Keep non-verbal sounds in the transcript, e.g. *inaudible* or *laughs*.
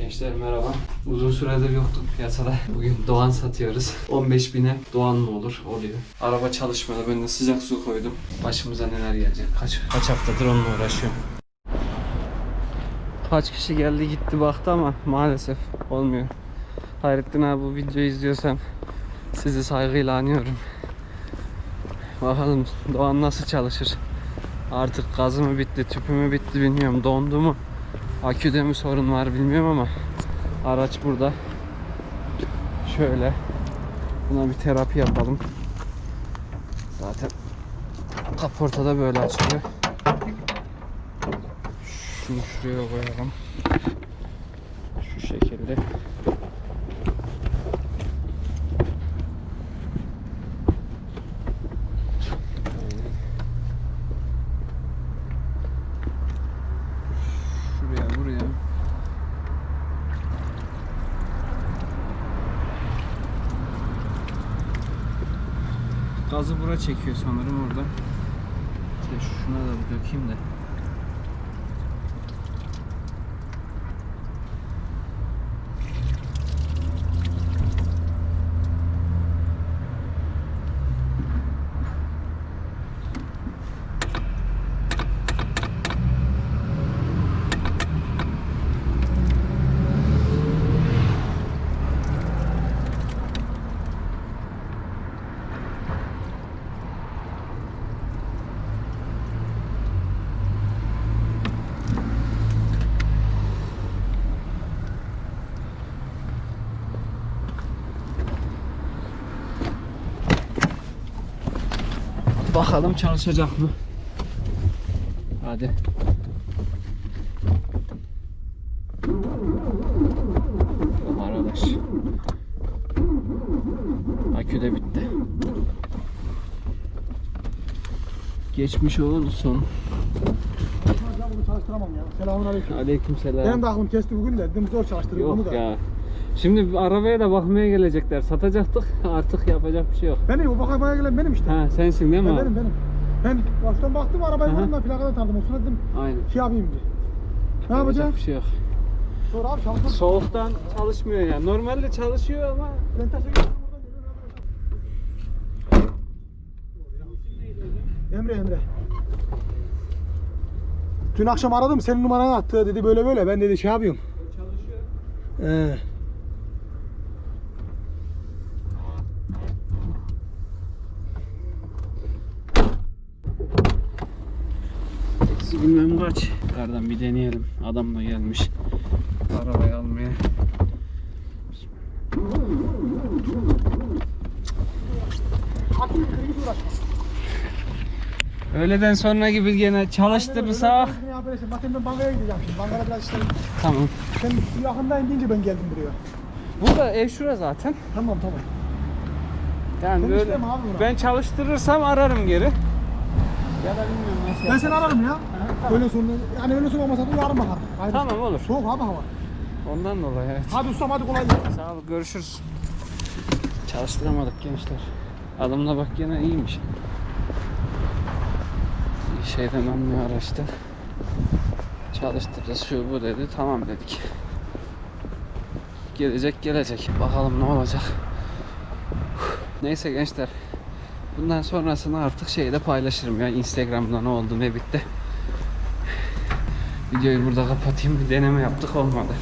Gençler merhaba. Uzun süredir yoktuk piyasada. *laughs* Bugün Doğan satıyoruz. 15 bine Doğan mı olur? Oluyor. Araba çalışmadı. Ben de sıcak su koydum. Başımıza neler gelecek? Kaç, kaç haftadır onunla uğraşıyorum. Kaç kişi geldi gitti baktı ama maalesef olmuyor. Hayrettin abi bu videoyu izliyorsan sizi saygıyla anıyorum. Bakalım Doğan nasıl çalışır? Artık gazı mı bitti, tüpü mü bitti bilmiyorum. Dondu mu? Aküde mi sorun var bilmiyorum ama araç burada. Şöyle buna bir terapi yapalım. Zaten kaportada böyle açılıyor. Şunu şuraya koyalım. Şu şekilde. Şuraya buraya. Gazı bura çekiyor sanırım orada. Şuna da bir dökeyim de. Bakalım çalışacak mı? Hadi. Oh arkadaş. Akü de bitti. Geçmiş olsun. Çalıştıramam ya. Selamun aleyküm. Aleykümselam. Benim de aklım kesti bugün de. Dedim zor çalıştırıyor bunu Yok da. ya. Şimdi arabaya da bakmaya gelecekler. Satacaktık. *laughs* Artık yapacak bir şey yok. Benim bu bakmaya gelen benim işte. Ha sensin değil mi? Ben abi? benim benim. Ben baştan baktım arabayı gördüm ben plakadan tanıdım. O sırada dedim Aynen. şey yapayım diye. Ne Yapacak yapacağım? bir şey yok. Sonra abi çalıştım. Soğuktan çalışmıyor ya. Normalde çalışıyor ama Ben taşı gittim buradan geliyorum. Emre Emre. Dün akşam aradım senin numaranı attı dedi böyle böyle ben dedi şey yapıyorum. çalışıyor. Ee. Eksi bilmem kaç. Yukarıdan bir deneyelim. Adam da gelmiş. Arabayı almaya. Öğleden sonra gibi gene çalıştırırsak. Zaten ben bankaya gideceğim şimdi. Bankada biraz işlerim. Tamam. Sen yakındayım deyince ben geldim buraya. Burada ev şura zaten. Tamam tamam. Yani Sen böyle işleme abi buna. ben çalıştırırsam ararım geri. Ya da bilmiyorum Ben seni ararım ya. Öyle sonra yani öyle sonra olmasa da yarın bakarım. Haydi. Tamam olur. Soğuk abi hava. Ondan dolayı evet. Hadi ustam hadi kolay gelsin. Sağ ol görüşürüz. Çalıştıramadık gençler. Adamla bak yine iyiymiş. Bir şeyden anlıyor araçta. Çalıştıracağız şu bu dedi. Tamam dedik. Gelecek gelecek. Bakalım ne olacak. Neyse gençler. Bundan sonrasını artık şeyde paylaşırım ya. Instagram'da ne oldu ne bitti. Videoyu burada kapatayım. Bir deneme yaptık olmadı.